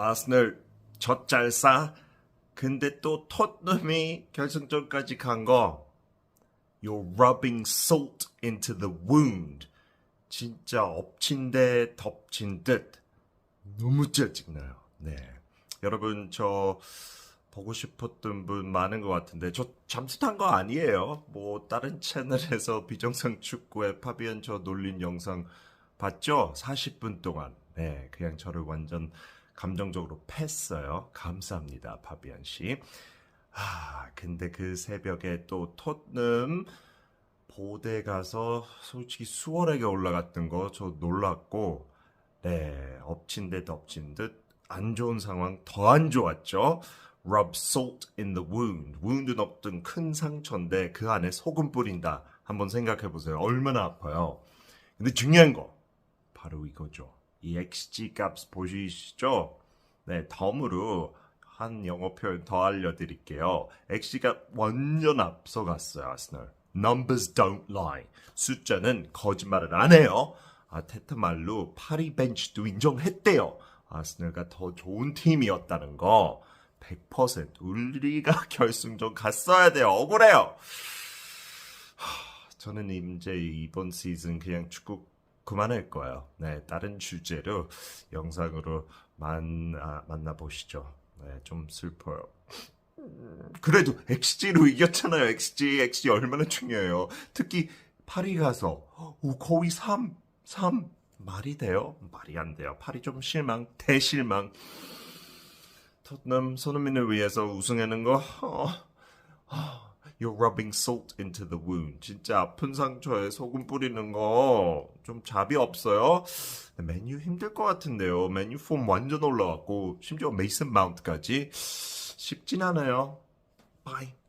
아스널 젖잘 싸. 근데 또 토트넘이 결승전까지 간 거. You're rubbing salt into the wound. 진짜 엎친 데 덮친 듯. 너무 짜증나요. 네. 여러분, 저, 보고 싶었던 분 많은 것 같은데, 저 잠수 탄 거 아니에요. 뭐, 다른 채널에서 비정상 축구에 파비안 저 놀린 영상 봤죠? 40분 동안. 네. 그냥 저를 완전 감정적으로 팼어요. 감사합니다, 파비안 씨. 아, 근데 그 새벽에 또 토트넘 보대 가서 솔직히 수월하게 올라갔던 거 저 놀랐고, 네, 엎친 데 덮친 듯 안 좋은 상황 더 안 좋았죠. Rub salt in the wound. wound는 어떤 큰 상처인데 그 안에 소금 뿌린다. 한번 생각해 보세요. 얼마나 아파요. 근데 중요한 거 바로 이거죠. 이 XG 값 보시죠? 네, 덤으로 한 영어 표현 더 알려드릴게요. XG가 완전 앞서갔어요, 아스널. Numbers don't lie. 숫자는 거짓말을 안 해요. 아 테트 말로 파리 벤치도 인정했대요. 아스널가 더 좋은 팀이었다는 거. 100% 우리가 결승전 갔어야 돼요. 억울해요. 하, 저는 이제 이번 시즌 그냥 축구 그만할 거예요. 네, 다른 주제로 영상으로 만나, 만나보시죠. 네, 좀 슬퍼요. 그래도 XG로 이겼잖아요. XG, XG 얼마나 중요해요. 특히 파리 가서 오, 거의 3, 3 말이 돼요? 말이 안 돼요. 파리 좀 실망, 대실망. 토트넘 손흥민을 위해서 우승하는 거 어, 어, You're rubbing salt into the wound. 진짜 아픈 상처에 소금 뿌리는 거 좀 잡이 없어요. 메뉴 힘들 것 같은데요. 메뉴 폼 완전 올라왔고 심지어 메이슨 마운트까지 쉽진 않아요. 바이.